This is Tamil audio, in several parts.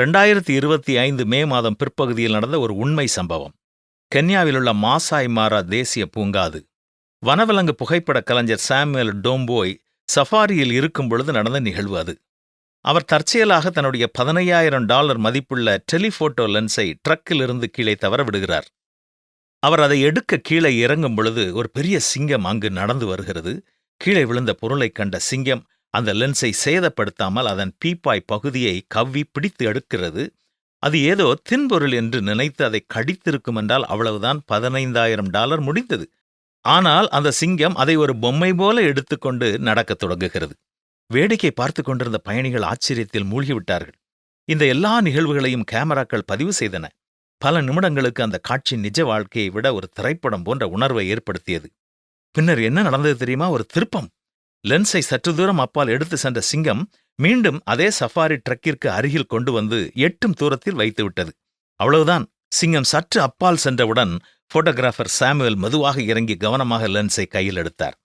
ரெண்டாயிரத்தி இருபத்தி ஐந்து மே மாதம் பிற்பகுதியில் நடந்த ஒரு உண்மை சம்பவம். கென்யாவிலுள்ள மாசாய் மாரா தேசிய பூங்கா அது. வனவிலங்கு புகைப்பட கலைஞர் சாமுவேல் டோம்போய் சஃபாரியில் இருக்கும் பொழுது நடந்த நிகழ்வு அது. அவர் தற்செயலாக தன்னுடைய பதினையாயிரம் டாலர் மதிப்புள்ள டெலிஃபோட்டோ லென்ஸை ட்ரக்கிலிருந்து கீழே தவற விடுகிறார். அவர் அதை எடுக்க கீழே இறங்கும் பொழுது ஒரு பெரிய சிங்கம் அங்கு நடந்து வருகிறது. கீழே விழுந்த பொருளைக் கண்ட சிங்கம் அந்த லென்ஸை சேதப்படுத்தாமல் அதன் பீப்பாய் பகுதியை கவ்வி பிடித்து எடுக்கிறது. அது ஏதோ தின்பொருள் என்று நினைத்து அதை கடித்திருக்கும் என்றால் அவ்வளவுதான் பதினைந்தாயிரம் டாலர் முடிந்தது. ஆனால் அந்த சிங்கம் அதை ஒரு பொம்மை போல எடுத்துக்கொண்டு நடக்கத் தொடங்குகிறது. வேடிக்கை பார்த்து கொண்டிருந்த பயணிகள் ஆச்சரியத்தில் மூழ்கிவிட்டார்கள். இந்த எல்லா நிகழ்வுகளையும் கேமராக்கள் பதிவு செய்தன. பல நிமிடங்களுக்கு அந்த காட்சி நிஜ வாழ்க்கையை விட ஒரு திரைப்படம் போன்ற உணர்வை ஏற்படுத்தியது. பின்னர் என்ன நடந்தது தெரியுமா? ஒரு திருப்பம். லென்ஸை சற்று தூரம் அப்பால் எடுத்து சென்ற சிங்கம் மீண்டும் அதே சஃபாரி ட்ரக்கிற்கு அருகில் கொண்டு வந்து எட்டும் தூரத்தில் வைத்துவிட்டது அவ்வளவுதான். சிங்கம் சற்று அப்பால் சென்றவுடன் போட்டோகிராஃபர் சாமுவேல் மெதுவாக இறங்கி கவனமாக லென்ஸை கையில் எடுத்தார்.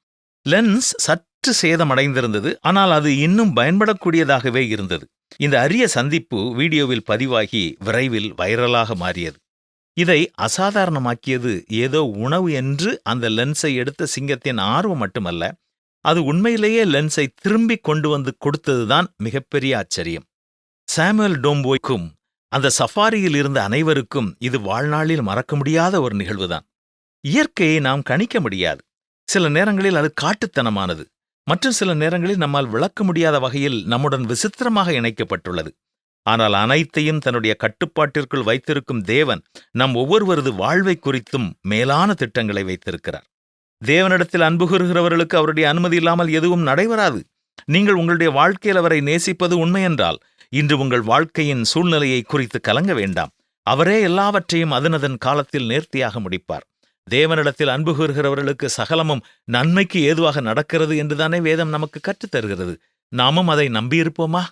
லென்ஸ் சற்று சேதமடைந்திருந்தது ஆனால் அது இன்னும் பயன்படக்கூடியதாகவே இருந்தது. இந்த அரிய சந்திப்பு வீடியோவில் பதிவாகி விரைவில் வைரலாக மாறியது. இதை அசாதாரணமாக்கியது ஏதோ உணவு என்று அந்த லென்ஸை எடுத்த சிங்கத்தின் ஆர்வம் மட்டுமல்ல அது உண்மையிலேயே லென்ஸை திரும்பிக் கொண்டு வந்து கொடுத்ததுதான் மிகப்பெரிய ஆச்சரியம். சாமுவல் டோம்போய்க்கும் அந்த சஃபாரியில் இருந்த அனைவருக்கும் இது வாழ்நாளில் மறக்க முடியாத ஒரு நிகழ்வுதான். இயற்கையை நாம் கணிக்க முடியாது. சில நேரங்களில் அது காட்டுத்தனமானது. மற்றும் சில நேரங்களில் நம்மால் விளக்க முடியாத வகையில் நம்முடன் விசித்திரமாக இணைக்கப்பட்டுள்ளது. ஆனால் அனைத்தையும் தன்னுடைய கட்டுப்பாட்டிற்குள் வைத்திருக்கும் தேவன் நம் ஒவ்வொருவரது வாழ்வை குறித்தும் மேலான திட்டங்களை வைத்திருக்கிறார். தேவனிடத்தில் அன்பு கூறுகிறவர்களுக்கு அவருடைய அனுமதி இல்லாமல் எதுவும் நடைபெறாது. நீங்கள் உங்களுடைய வாழ்க்கையில் அவரை நேசிப்பது உண்மையென்றால் இன்று உங்கள் வாழ்க்கையின் சூழ்நிலையை குறித்து கலங்க வேண்டாம். அவரே எல்லாவற்றையும் அதனதன் காலத்தில் நேர்த்தியாக முடிப்பார். தேவனிடத்தில் அன்பு கூறுகிறவர்களுக்கு சகலமும் நன்மைக்கு ஏதுவாக நடக்கிறது என்றுதானே வேதம் நமக்கு கற்றுத் தருகிறது நாமும் அதை நம்பியிருப்போமா?